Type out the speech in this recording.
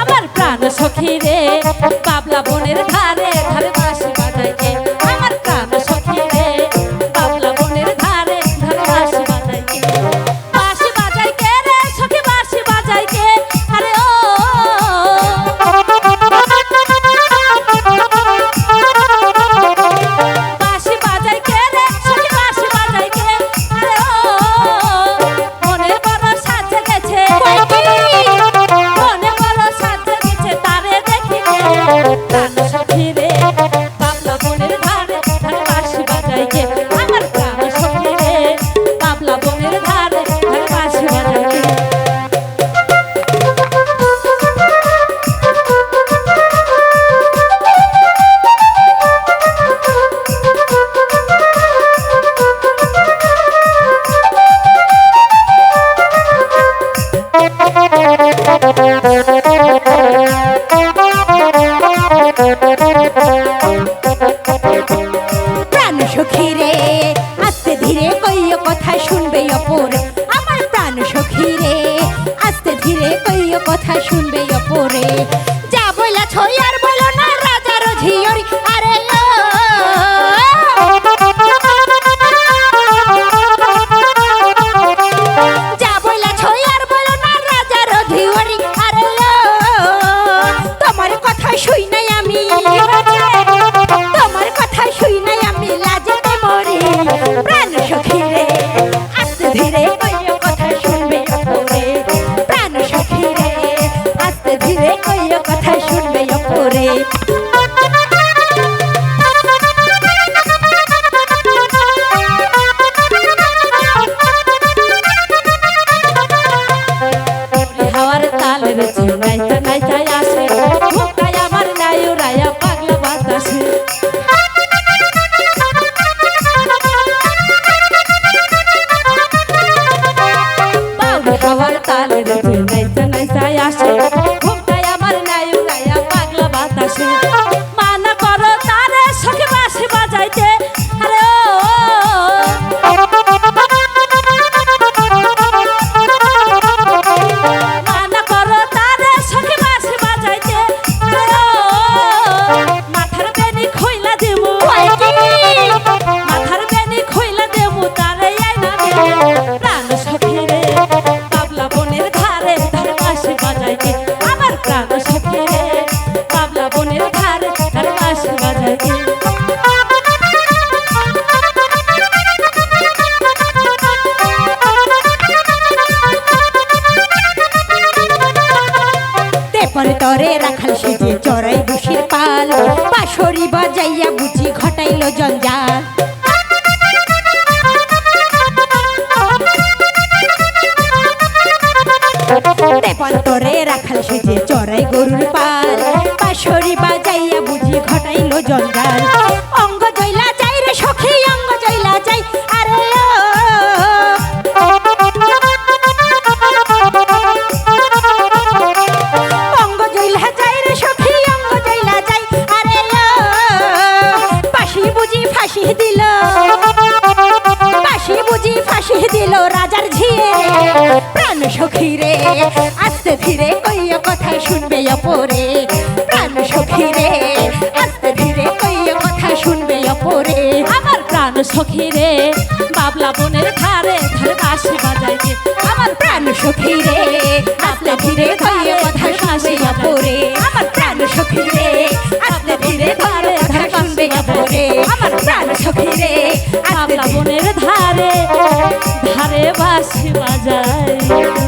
আমার প্রাণ সখী রে পাবলা বনের ধারে ধারে বাসি প্রাণ রে আস্তে ধীরে কথা শুনবে আমার রে আস্তে ধীরে কথা শুনবে অপরে। da gente. করে তরে রাখাল সেজে চড়াই বসির পাল। পাশরি বাজাইয়া বুঝি ঘটাইল জঞ্জাল। তেপান্তরে রাখাল সেজে চড়াই গরুর পাল। পাশরি বাজাইয়া বুঝি ঘটাইল জঞ্জাল। ছিল রাজার ঝিয়ে। প্রাণ সখী রে, আস্তে ধীরে কইয়া কথা শুনবে অপরে। প্রাণ সখী রে, আস্তে ধীরে কইয়া কথা শুনবে অপরে। আমার প্রাণ সখী রে, বাবলা বনের ধারে ধারে বাসি আমার প্রাণ সখী রে, আস্তে ধীরে কইয়া কথা শুনবে অপরে। আমার প্রাণ সখী রে, আস্তে ধীরে ধারে ধারে আমার প্রাণ সখী রে বাঁশি বাজায়।